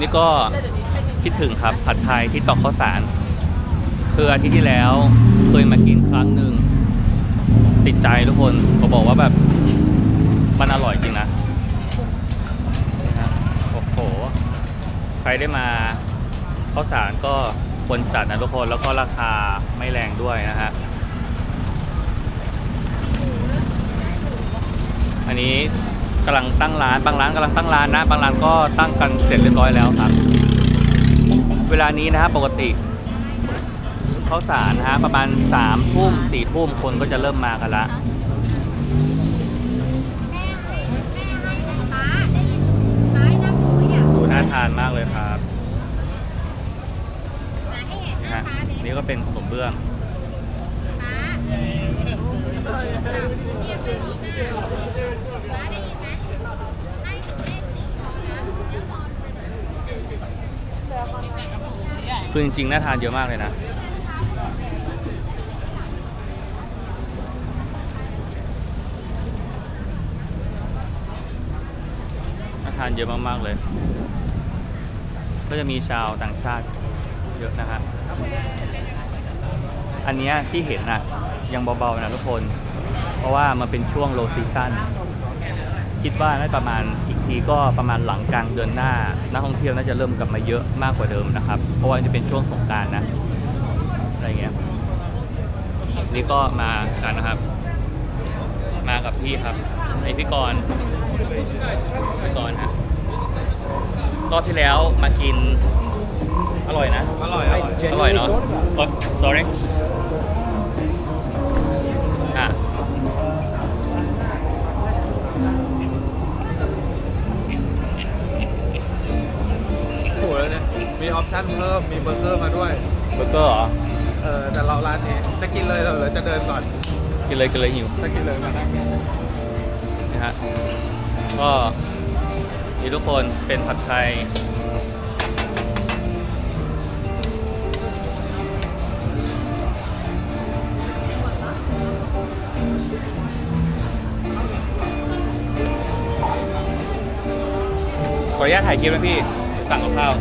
นี่ก็คิดถึงครับผัดไทยที่ตอกข้าวสาร คืออาทิตย์ที่แล้วเคยมากินครั้งหนึ่งติดใจทุกคนเขาบอกว่าแบบมันอร่อยจริงนะนี่ฮะโอ้โหใครได้มาข้าวสารก็ควรจัดนะทุกคนแล้วก็ราคาไม่แรงด้วยนะฮะอันนี้ กำลังตั้งร้าน บางร้านกำลังตั้งร้านนะ บางร้านก็ตั้งกันเสร็จเรียบร้อยแล้วครับ เวลานี้นะฮะปกติข้าวสารนะฮะประมาณ3ามทุ่มสี่ทุ่มคนก็จะเริ่มมากันละดูน่าทานมากเลยครับนะฮะนี่ก็เป็นขนมเบื้อง คือจริงๆ น่าทานเยอะมากเลยนะ น่าทานเยอะมากๆเลย ก็จะมีชาวต่างชาติเยอะนะฮะ อันนี้ที่เห็นน่ะยังเบาๆนะทุกคน เพราะว่ามันเป็นช่วงโลซีซั่น คิดว่าน่าประมาณอีก ทีก็ประมาณหลังกลางเดือนหน้า นักท่องเที่ยวน่าจะเริ่มกลับมาเยอะมากกว่าเดิมนะครับ เพราะว่าจะเป็นช่วงสงกรารนะ อะไรเงี้ย นี่ก็มากันนะครับ มากับพี่ครับ ไอพี่กรณ์พี่กรณ์ฮะ รอบที่แล้วมากิน อร่อยนะ อร่อย อร่อยอร่อยเนาะเออ sorry ชั่นเพิ่มมีเบอร์เกอร์มาด้วย เบอร์เกอร์เหรอ เออแต่เราร้านนี้จะกินเลยเหรอหรือจะเดินก่อนกินเลยกินเลยหิวจะกินเลยมานั่งกินนะฮะ ก็มีทุกคนเป็นผัดไทย ขออนุญาตถ่ายคลิปนะพี่ สั่งกับข้าว